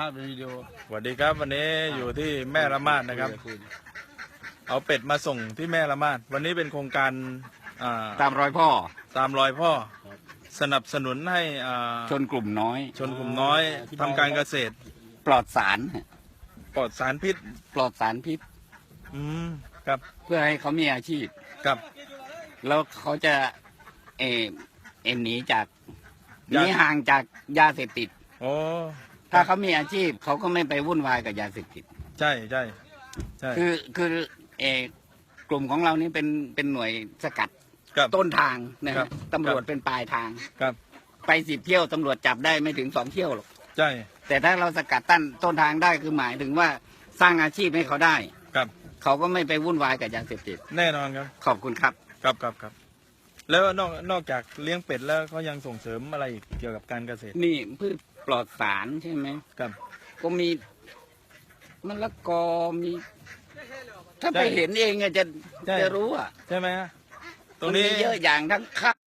ภาษณ์เป็นวิดีโอสวัสดีครับวันนี้อยู่ที่แม่ละมาดนะครับคุยเอาเป็ดมาส่งที่แม่ละมาดวันนี้เป็นโครงการอ่าตามรอยพ่อตามรอยพ่อ สนับสนุนให้อ่าชนกลุ่มน้อย ชนกลุ่มน้อยทำการเกษตรปลอดสาร ปลอดสารพิษ ปลอดสารพิษ อืมครับเพื่อให้เขามีอาชีพ ครับ แล้วเขาจะเออเอ็นหนีจากหยา นีห่างจากยาเสพติด โอ้ ถ้าเขามีอาชีพเขาก็ไม่ไปวุ่นวายกับยาเสพติดใช่ใช่ใช่คือคือเออกลุ่มของเรานี่เป็นเป็นหน่วยสกัดครับ ต้นทางนะครัฮะบตำรวจเป็นปลายทาง ครับไปสิบเที่ยวตำรวจจับได้ไม่ถึงสองเที่ยวหรอกใช่แต่ถ้าเราสกัดตั้นต้นทางได้คือหมายถึงว่าสร้างอาชีพให้เขาได้ ครับเขาก็ไม่ไปวุ่นวายกับยาเสพติด แน่นอนครับ ขอบคุณครับ ครับครับครับ แล้วนอกนอกจากเลี้ยงเป็ดแล้วเขายังส่งเสริมอะไรอีกเกี่ยวกับการเกษตรนี่พืชปลอดสารใช่ไหมครับก็มีมะละกอมี ถ้าใช่ไปเห็นเองอะจะใช่จะรู้อะใช่ไหมฮะตรงมันนี้มีเยอะอย่างทั้งข้าว